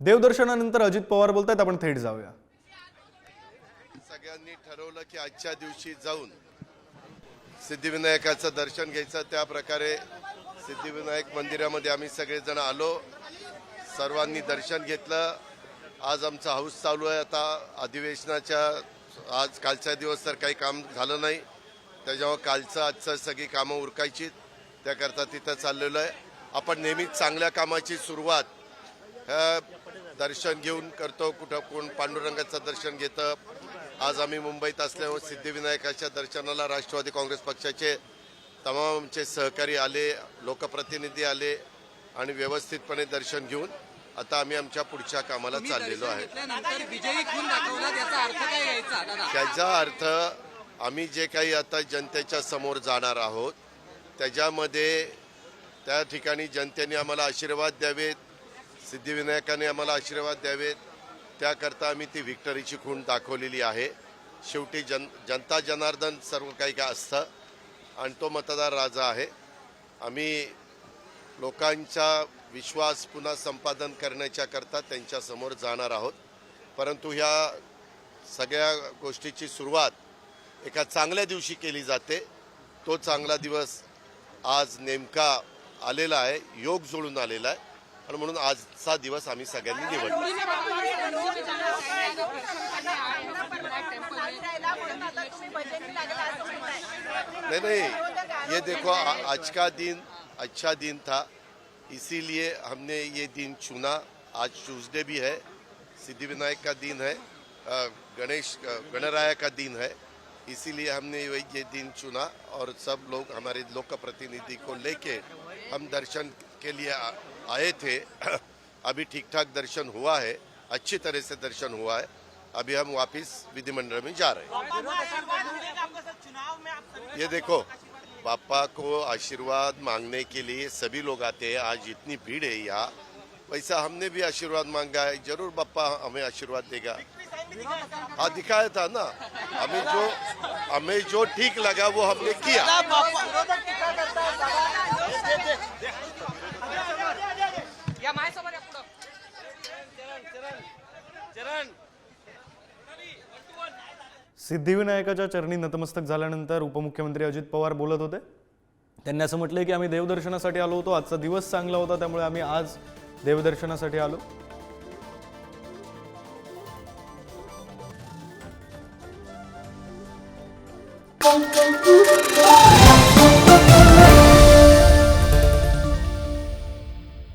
देवदर्शनानंतर अजित पवार बोलतायत आपण थेट जाऊया. सगळ्यांनी ठरवलं की आजच्या दिवशी जाऊन सिद्धिविनायकाचं दर्शन घ्यायचं. त्या प्रकारे सिद्धिविनायक मंदिरामध्ये आम्ही सगळेजण आलो. सर्वांनी दर्शन घेतलं. आज आमचा हाऊस चालू आहे. आता अधिवेशनाच्या आज कालचा दिवस तर काही काम झालं नाही. त्याच्यामुळे कालचं आजचं सगळी कामं उरकायची. त्याकरता तिथं चाललेलं आहे. आपण नेहमीच चांगल्या कामाची सुरुवात ह्या दर्शन घेऊन करतो कुठं कोण पांडुरंगाचं दर्शन घेतं. आज आम्ही मुंबईत असल्यामुळे सिद्धिविनायकाच्या दर्शनाला राष्ट्रवादी काँग्रेस पक्षाचे तमाम आमचे सहकारी आले लोकप्रतिनिधी आले आणि व्यवस्थितपणे दर्शन घेऊन आता आम्ही आमच्या पुढच्या कामाला चाललेलो आहे. त्याचा अर्थ आम्ही जे काही आता जनतेच्या समोर जाणार आहोत त्याच्यामध्ये त्या ठिकाणी जनतेने आम्हाला आशीर्वाद द्यावेत सिद्धिविनायकाने आम्हाला आशीर्वाद द्यावेत. त्याकरता आम्ही ती व्हिक्टरीची खूण दाखवलेली आहे. शेवटी जन जनता जनार्दन सर्व काही काय असतं आणि तो मतदार राजा आहे. आम्ही लोकांचा विश्वास पुन्हा संपादन करण्याच्या करता त्यांच्यासमोर जाणार आहोत. परंतु ह्या सगळ्या गोष्टीची सुरुवात एका चांगल्या दिवशी केली जाते. तो चांगला दिवस आज नेमका आलेला आहे योग जुळून आलेला आहे. आणि म्हणून दिवस आम्ही सगळ्यांनी नहीं नहीं, ये देखो आज का दिन अच्छा दिन था, इसीलिए हमने ये दिन चुना। आज ट्यूसडे भी है, सिद्धिविनायक का दिन है गणेश गणराया का दिन है, इसीलिए हमने ये दिन चुना और सब लोग, हमारे लोक प्रतिनिधि को लेके हम दर्शन के लिए आ- आए थे। अभी ठीक ठाक दर्शन हुआ है। अच्छी तरह से दर्शन हुआ है। अभी हम वापस विधिमंडल में जा रहे हैं। ये देखो पापा को आशीर्वाद मांगने के लिए सभी लोग आते हैं। आज इतनी भीड़ है यहाँ। वैसा हमने भी आशीर्वाद मांगा है। ज़रूर पापा हमें आशीर्वाद देगा। हाँ दिखाया था ना। हमें जो हमें जो ठीक लगा वो हमने किया। सिद्धिविनायकाच्या चरणी नतमस्तक झाल्यानंतर उपमुख्यमंत्री अजित पवार बोलत होते. त्यांनी असं म्हटलंय की आम्ही देवदर्शनासाठी आलो होतो. आजचा दिवस चांगला होता त्यामुळे आम्ही आज देवदर्शनासाठी आलो.